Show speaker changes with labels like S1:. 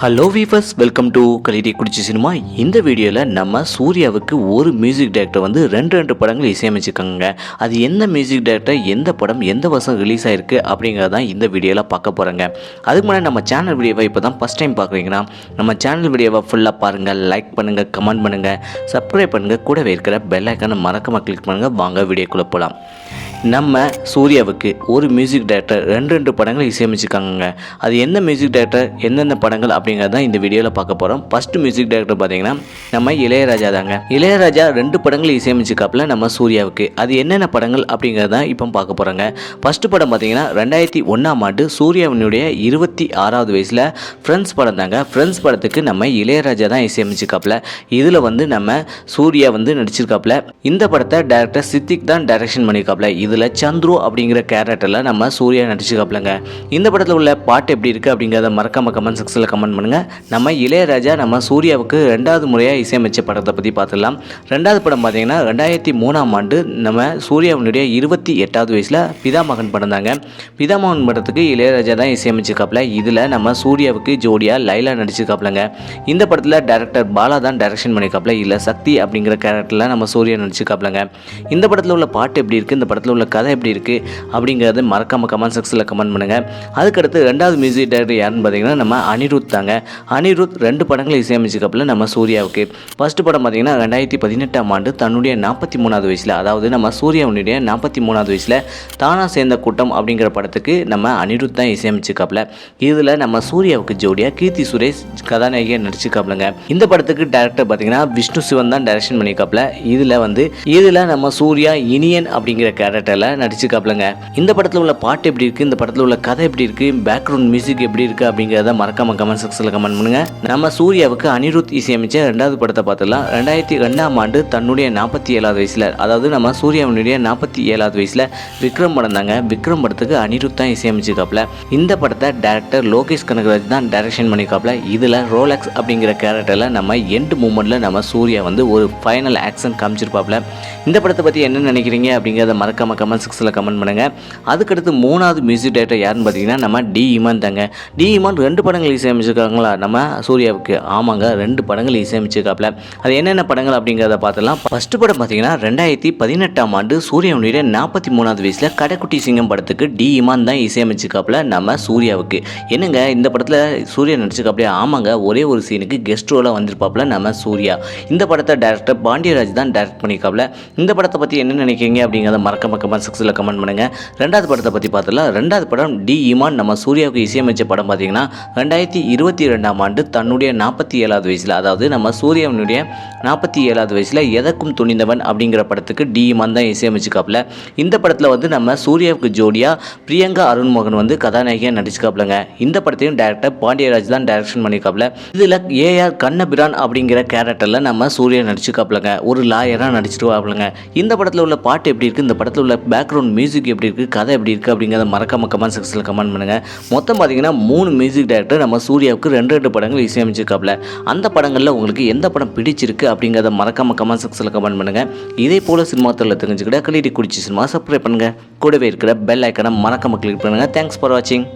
S1: Hello viewers welcome to கலிடி குடிச்சி cinema இந்த வீடியோவில் நம்ம சூர்யாவுக்கு ஒரு மியூசிக் டைரக்டர் வந்து ரெண்டு ரெண்டு படங்கள் இசையமைச்சிருக்காங்க. அது எந்த மியூசிக் டைரக்டர் எந்த படம் எந்த வருஷம் ரிலீஸ் ஆயிருக்கு அப்படிங்கிறத இந்த வீடியோவில் பார்க்க போகிறேங்க அதுக்கு முன்னாடி நம்ம சேனல் வீடியோவை இப்போ தான் ஃபஸ்ட் டைம் பார்க்குறீங்கன்னா நம்ம சேனல் வீடியோவை ஃபுல்லாக பாருங்கள் லைக் பண்ணுங்கள் கமெண்ட் பண்ணுங்கள் சப்ஸ்கிரைப் பண்ணுங்கள் கூடவே இருக்கிற பெல் ஐக்கானை மறக்காமல் கிளிக் பண்ணுங்கள் வாங்க வீடியோக்குள்ளே போகலாம் நம்ம சூர்யாவுக்கு ஒரு மியூசிக் டைரக்டர் ரெண்டு ரெண்டு படங்கள் இசையமைச்சிருக்காங்க அது எந்த மியூசிக் டைரக்டர் எந்தெந்த படங்கள் அப்படிங்கிறத இந்த வீடியோவில் பார்க்க போகிறோம் ஃபஸ்ட்டு மியூசிக் டைரக்டர் பார்த்தீங்கன்னா நம்ம இளையராஜா தாங்க. இளையராஜா ரெண்டு படங்கள் இசையமைச்சிருக்காப்புல நம்ம சூர்யாவுக்கு. அது என்னென்ன படங்கள் அப்படிங்கிறத இப்போ பார்க்க போகிறோங்க ஃபஸ்ட்டு படம் பார்த்தீங்கன்னா ரெண்டாயிரத்தி ஒன்றாம் ஆண்டு சூர்யாவினுடைய இருபத்தி ஆறாவது வயசில் ஃப்ரெண்ட்ஸ் படம் தாங்க. ஃப்ரெண்ட்ஸ் படத்துக்கு நம்ம இளையராஜா தான் இசையமைச்சிருக்காப்புல. இதில் வந்து நம்ம சூர்யா வந்து நடிச்சிருக்காப்புல. இந்த படத்தை டேரக்டர் சித்திக் தான் டைரக்ஷன் பண்ணியிருக்காப்புல இதில் சந்துரு அப்படிங்கிற கேரக்டரில் நம்ம சூர்யா நடிச்சிருக்காப்புலங்க இந்த படத்தில் உள்ள பாட்டு எப்படி இருக்குது அப்படிங்கிறத மறக்காம கமெண்ட் செக்ஷனில் கமெண்ட் பண்ணுங்கள் நம்ம இளையராஜா நம்ம சூர்யாவுக்கு ரெண்டாவது முறையாக இசையமைச்ச படத்தை பற்றி பார்த்துடலாம் ரெண்டாவது படம் பார்த்தீங்கன்னா ரெண்டாயிரத்தி மூணாம் ஆண்டு நம்ம சூர்யாவினுடைய இருபத்தி எட்டாவது வயசில் பிதாமகன் படம் பிதாமகன் படத்துக்கு இளையராஜா தான் இசையமைச்சிருக்காப்புல இதில் நம்ம சூர்யாவுக்கு ஜோடியாக லைலா நடிச்சிருக்காப்புலங்க இந்த படத்தில் டேரக்டர் பாலா தான் டைரக்ஷன் பண்ணியிருக்காப்புல இல்லை சக்தி அப்படிங்கிற கேரக்டரில் நம்ம சூர்யா நடிச்சிருக்காப்புலங்க இந்த படத்தில் உள்ள பாட்டு எப்படி இருக்குது இந்த படத்தில் உள்ள கதை எப்படி இருக்குது அப்படிங்கிறத மறக்காமல் கமெண்ட் செக்ஷனில் கமெண்ட் பண்ணுங்கள் அதுக்கடுத்து ரெண்டாவது மியூசிக் டைரக்டர் யாருன்னு பார்த்தீங்கன்னா நம்ம அனிருத் தாங்க. அனிருத் ரெண்டு படங்கள் இசையமைச்சிக்கப்பில் நம்ம சூர்யாவுக்கு. ஃபஸ்ட்டு படம் பார்த்தீங்கன்னா ரெண்டாயிரத்தி பதினெட்டாம் ஆண்டு தன்னுடைய நாற்பத்தி மூணாவது வயசில் அதாவது நம்ம சூர்யாவுடைய நாற்பத்தி மூணாவது வயசில் தானா சேர்ந்த கூட்டம் அப்படிங்கிற படத்துக்கு நம்ம அனிருத் தான் இசையமைச்சிருக்காப்புல இதில் நம்ம சூர்யாவுக்கு ஜோடியாக கீர்த்தி சுரேஷ் கதாநாயகியாக நடிச்சிருக்காப்புலங்க இந்த படத்துக்கு டேரக்டர் பார்த்தீங்கன்னா விஷ்ணு சிவன் தான் டைரக்ஷன் பண்ணியிருக்காப்புல. இதில் வந்து இதில் நம்ம சூர்யா இனியன் அப்படிங்கிற கேரக்டர் கேரக்டரில் நடிச்சிருக்காப்புலங்க இந்த படத்தில் உள்ள பாட்டு எப்படி இருக்குது இந்த படத்தில் உள்ள கதை எப்படி இருக்குது பேக்ரவுண்ட் மியூசிக் எப்படி இருக்குது அப்படிங்கிறத மறக்காம கமெண்ட் செக்ஷனில் கமெண்ட் பண்ணுங்க. நம்ம சூர்யாவுக்கு அனிருத் இசையமைச்ச ரெண்டாவது படத்தை பார்த்துலாம் ரெண்டாயிரத்தி ரெண்டாம் ஆண்டு தன்னுடைய நாற்பத்தி ஏழாவது வயசில் அதாவது நம்ம சூர்யாவினுடைய நாற்பத்தி ஏழாவது வயசில் விக்ரம் படம் தாங்க. விக்ரம் படத்துக்கு அனிருத் தான் இசையமைச்சிருக்காப்ல. இந்த படத்தை டேரக்டர் லோகேஷ் கனகராஜ் தான் டைரக்ஷன் பண்ணியிருக்காப்ல இதில் ரோலக்ஸ் அப்படிங்கிற கேரக்டரில் நம்ம எண்டு மூமெண்ட்டில் நம்ம சூர்யா வந்து ஒரு ஃபைனல் ஆக்ஷன் காமிச்சிருப்பாப்ல. இந்த படத்தை பற்றி என்ன நினைக்கிறீங்க? அப்படிங்கிறத மறக்காம கமெண்ட் செக்ஷனில் கமெண்ட் பண்ணுங்கள் அதுக்கடுத்து மூணாவது மியூசிக் டேரக்டர் யாருன்னு பார்த்தீங்கன்னா நம்ம டி இமான் தாங்க. டி இமான் ரெண்டு படங்கள் இசையமைச்சிருக்காங்களா? நம்ம சூர்யாவுக்கு. ஆமாங்க ரெண்டு படங்கள் இசையமைச்சிருக்காப்புல அது என்னென்ன படங்கள் அப்படிங்கிறத பார்த்துலாம் ஃபஸ்ட்டு படம் பார்த்தீங்கன்னா ரெண்டாயிரத்தி பதினெட்டாம் ஆண்டு சூர்யாவுடைய நாற்பத்தி மூணாவது வயசில் கடைக்குட்டி சிங்கம் படத்துக்கு டி இமான் தான் இசையமைச்சிருக்காப்புல நம்ம சூர்யாவுக்கு. என்னங்க இந்த படத்தில் சூர்யா நடிச்சிருக்காப்புல ஆமாங்க ஒரே ஒரு சீனுக்கு கெஸ்ட் ரோலாக வந்திருப்பாப்புல நம்ம சூர்யா. இந்த படத்தை டேரக்டர் பாண்டியராஜ் தான் டைரக்ட் பண்ணியிருக்காப்புல இந்த படத்தை பற்றி என்ன நினைக்கிறீங்க அப்படிங்கிறத மறக்காம கமெண்ட் செக்ஷனில் கமெண்ட் பண்ணுங்கள் ரெண்டாவது படத்தை பற்றி பார்த்தலாம் ரெண்டாவது படம் டி இமான் நம்ம சூர்யாவுக்கு இசையமைச்ச படம் பார்த்தீங்கன்னா ரெண்டாயிரத்தி இருபத்தி ரெண்டாம் ஆண்டு தன்னுடைய நாற்பத்தி ஏழாவது வயசில் அதாவது நம்ம சூர்யாவினுடைய நாற்பத்தி ஏழாவது வயசில் எதற்கும் துணிந்தவன் அப்படிங்கிற படத்துக்கு டி இமான் தான் இசையமைச்சிருக்காப்புல. இந்த படத்தில் வந்து நம்ம சூர்யாவுக்கு ஜோடியாக பிரியங்கா அருண்மோகன் வந்து கதாநாயகியாக நடிச்சுக்காப்பிலங்க இந்த படத்தையும் டேரக்டர் பாண்டியராஜ் தான் டைரக்ஷன் பண்ணியிருக்காப்புல இதில் ஏஆர் கண்ணபிரான் அப்படிங்கிற கேரக்டரில் நம்ம சூர்யா நடிச்சுக்காப்பிலங்க ஒரு லாயராக நடிச்சிருவாப்பிலங்க. இந்த படத்தில் உள்ள பாட்டு எப்படி இருக்குது இந்த படத்தில் உள்ள பேக்ரவுண்ட் மியூசிக் எப்படி இருக்குது கதை எப்படி இருக்குது அப்படிங்கிறத மறக்காம கமெண்ட் செக்ஷனில் கமெண்ட் பண்ணுங்கள் மொத்தம் பார்த்தீங்கன்னா மூணு மியூசிக் டேரக்டர் நம்ம சூர்யாவுக்கு ரெண்டு ரெண்டு படங்கள் இசையமைச்சிருக்காப்புல அந்த படங்களில் உங்களுக்கு எந்த படம் பிடிச்சிருக்கு அப்படிங்கிறத மறக்காம கமெண்ட் செக்ஷனில் கமெண்ட் பண்ணுங்கள் இதே போல் சினிமா தொழில் தெரிஞ்சுக்கிட்ட கலிடி குடிச்சி சினிமா சப்ஸ்கிரைப் பண்ணுங்கள் கூடவே இருக்கிற பெல் ஐக்கனை மறக்காம கிளிக் பண்ணுங்கள் தேங்க்ஸ் ஃபார் வாட்சிங்